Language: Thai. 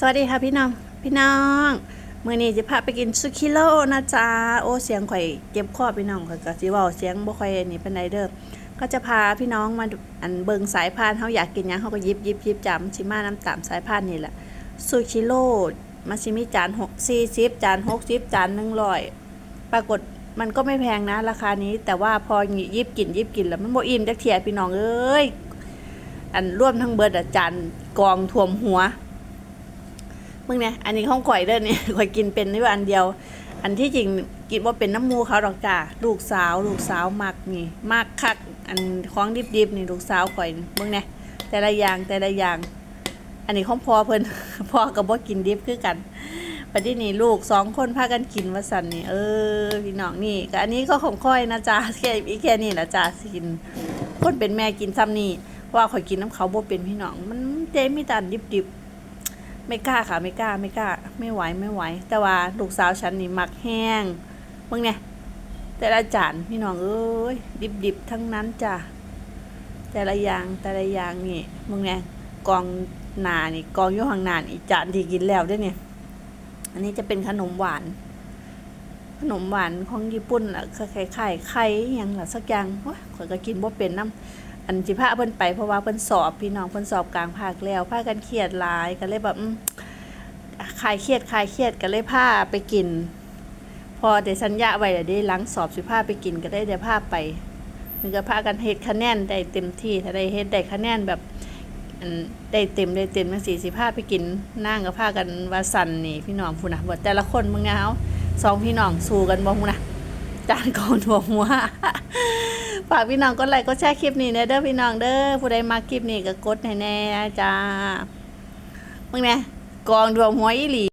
สวัสดีค่ะพี่น้องพี่น้องเมื้อนี้จะพาไปกินซูคิโรนะจ๊ะโอ้เสียงข่อยเจ็บคอพี่น้องข่อยก็สิว้าเสียงบ่ค่อยอันนี้ปานใดเด้อก็จะพาพี่น้องมาอันเบิงสายพานเฮาอยากกินหยังเฮาก็ยิบยิบยิบจำสิมาน้ำตามสายพานนี่แหละซูชิโร่มันสิมีจาน6 40จาน60จาน100ปรากฏมันก็ไม่แพงนะราคานี้ แต่ว่าพอยิบกินยิบกินแล้วมันบ่อิ่มจักเที่ยพี่น้องเอ้ยอันร่วมทั้งเบิดอะจานกองท่วมหัว มึงเนี่ยอันนี้ของข่อยเด้อเนี่ยข่อยกินเป็นนี่ว่าอันเดียว อันที่จริงกินว่าเป็นน้ำมูเขาดอกจ้าลูกสาว ลูกสาวมักนี่มากคักอันของดิบๆนี่ลูกสาวข่อยมึงเนี่ยแต่ละอย่างแต่ละอย่าง อันนี้ของพ่อเพิ่นพ่อกับบ่กินดิบคือกันปัจจุบันนี้ลูกสองคนพากันกินว่าสันนี่เออพี่น้องนี่ก็อันนี้ก็ของค่อยนะจ๊ะแค่อีแค่นี้ละจ้าสิกินคนเป็นแม่กินซ้ำนี่ว่าข่อยกินน้ำเขาบ่เป็นพี่น้อง มันเจ๊มีแต่อันดิบๆ ไม่กล้าค่ะไม่กล้าไม่กล้า ไม่ไหวไม่ไหว แต่ว่าลูกสาวฉันนี่มักแห้งมึงเนี่ยแต่ละจานพี่น้องเอ้ยดิบดิบทั้งนั้นจ้ะแต่ละอย่างแต่ละอย่างนี่มึงเนี่ยกองนานี่กองยู่ข้างนานี่จานที่กินแล้วด้วยเนี่ย อันนี้จะเป็นขนมหวาน ขนมหวานของญี่ปุ่นล่ะคล้ายๆไข่ไข่ยังล่ะสักอย่างโอ้ยข่อยก็กินบ่เป็นน้ำ อันสิพาเพิ่นไปเพราะว่าเพิ่นสอบพี่น้องเพิ่นสอบกลางภาคแล้วพากันเครียดหลายก็เลยแบบคลายเครียดคลายเครียดก็เลยพาไปกิน พอได้สัญญาไว้แล้วได้หลังสอบสิพาไปกินก็ได้ได้พาไปมันก็พากันเฮ็ดคะแนนได้เต็มที่ถ้าได้เฮ็ดได้คะแนนแบบได้เต็มได้เต็มจังซี่สิพาไปกินนั่งก็พากันว่าสันนี่พี่น้องพุ่นน่ะบ่แต่ละคนมึงเนี่ยเฮาสองพี่น้องสู้กันบ่พุ่นะ จานกองถั่วหัวฝากพี่น้องกดไลค์กดแชร์คลิปนี้เด้อพี่น้องเด้อผู้ใดมาคลิปนี้ก็กดแน่ๆจ้ามึงเนี่ยกองดวงหัวอีหลี